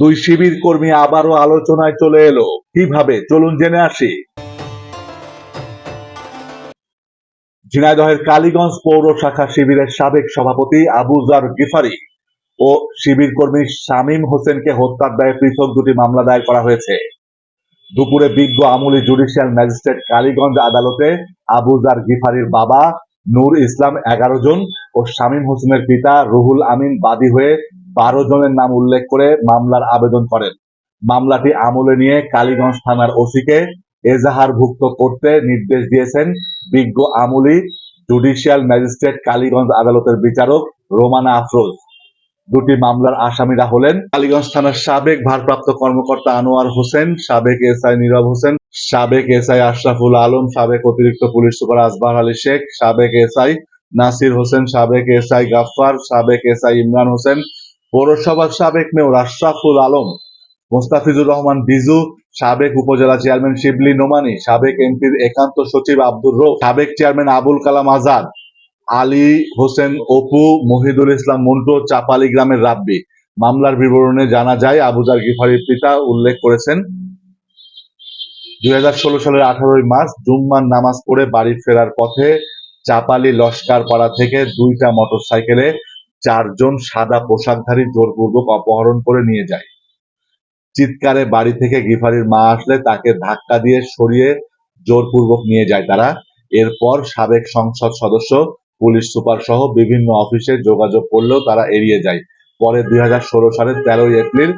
দুই শিবির কর্মী আবারও আলোচনায় চলে এলো। কীভাবে? চলুন জেনে আসি। ঝিনাইদহের কালীগঞ্জ পৌর শাখা শিবিরের সাবেক সভাপতি আবুজার গিফারি ও শিবির কর্মী শামীম হোসেনকে হত্যার দায়ে পৃথক দুটি মামলা দায়ের করা হয়েছে। দুপুরে বিজ্ঞ আমলি জুডিশিয়াল ম্যাজিস্ট্রেট কালীগঞ্জ আদালতে আবুজার গিফারির বাবা নূর ইসলাম এগারো জন ও শামীম হোসেনের পিতা রুহুল আমিন বাদী হয়ে বারো জনের নাম উল্লেখ করে মামলার আবেদন করেন। মামলাটি আমলে নিয়ে কালীগঞ্জ থানার ওসিকে এজাহারভুক্ত করতে নির্দেশ দিয়েছেন বিজ্ঞ আমলি জুডিশিয়াল ম্যাজিস্ট্রেট কালীগঞ্জ আদালতের বিচারক রোমানা আফরোজ। দুটি মামলার আসামিরা হলেন কালীগঞ্জ থানার সাবেক ভারপ্রাপ্ত কর্মকর্তা আনোয়ার হোসেন, সাবেক এসআই নীরব হোসেন, সাবেক এসআই আশরাফুল আলম, সাবেক অতিরিক্ত পুলিশ সুপার আসবাহ আলী শেখ, সাবেক এসআই নাসির হোসেন, সাবেক এসআই গাফফার, সাবেক এসআই ইমরান হোসেন পৌরসভার সাবেক মেয়র আশরাফুল আলম, মোস্তাফিজুর রহমান বিজু, সাবেক উপজেলা চেয়ারম্যান শিবলি নোমানি, সাবেক এমপির একান্ত সচিব আব্দুর রৌফ, সাবেক চেয়ারম্যান আবুল কালাম আজাদ, আলী হোসেন অপু, মহিদুল ইসলাম মন্টু, চাপালি গ্রামের রাব্বি। মামলার বিবরণে জানা যায় আবুজার গিফারির পিতা উল্লেখ করেছেন, দুই হাজার ষোলো সালের আঠারোই মার্চ, জুম্মার নামাজ পড়ে বাড়ি ফেরার পথে চাপালি লস্কার পাড়া থেকে দুইটা মোটরসাইকেলে চারজন সাদা পোশাকধারী জোরপূর্বক অপহরণ করে নিয়ে যায়। চিৎকারে বাড়ি থেকে গিফারির মা আসলে তাকে ধাক্কা দিয়ে সরিয়ে জোরপূর্বক নিয়ে যায় তারা। এরপর সাবেক সংসদ সদস্য, পুলিশ সুপার সহ বিভিন্ন অফিসে যোগাযোগ করলেও তারা এড়িয়ে যায়। পরে দুই হাজার ষোলো সালের তেরোই এপ্রিল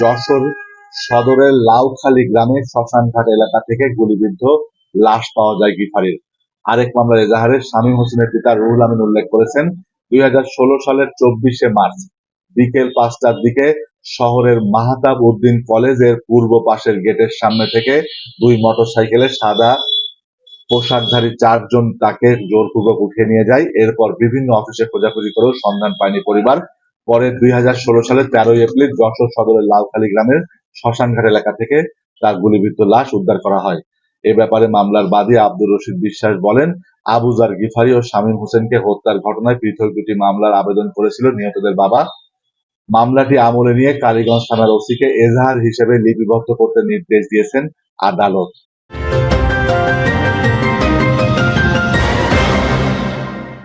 যশোর সদরের লাউখালী গ্রামে শ্মশানঘাট এলাকা থেকে গুলিবিদ্ধ লাশ পাওয়া যায় গিফারির। আরেক মামলার এজাহারে শামীম হোসেনের পিতা রুহুল আমিন উল্লেখ করেছেন দুই সালের চব্বিশে মার্চ, বিকেল পাঁচটার দিকে শহরের মাহতাব উদ্দিন কলেজের পূর্ব পাশের গেটের সামনে থেকে দুই মোটরসাইকেলে সাদা পোশাকধারী চারজন তাকে জোরপূর্বক উঠিয়ে নিয়ে যায়। এরপর বিভিন্ন অফিসে খোঁজাখুঁজি করেও সন্ধান পায়নি পরিবার। পরে দুই হাজার ষোলো সালের তেরোই এপ্রিল যশোর সদরের লালখালী গ্রামের শ্মশানঘাট এলাকা থেকে তার গুলিবিদ্ধ লাশ উদ্ধার করা হয়। এ ব্যাপারে মামলার বাদী আব্দুর রশিদ বিশ্বাস বলেন আবুজার গিফারি ও শামীম হোসেনকে হত্যার ঘটনায় পৃথক দুটি মামলার আবেদন করেছিল নিহতদের বাবা। মামলাটি আমলে নিয়ে কালীগঞ্জ থানার ওসিকে এজাহার হিসেবে লিপিবদ্ধ করতে নির্দেশ দিয়েছেন আদালত।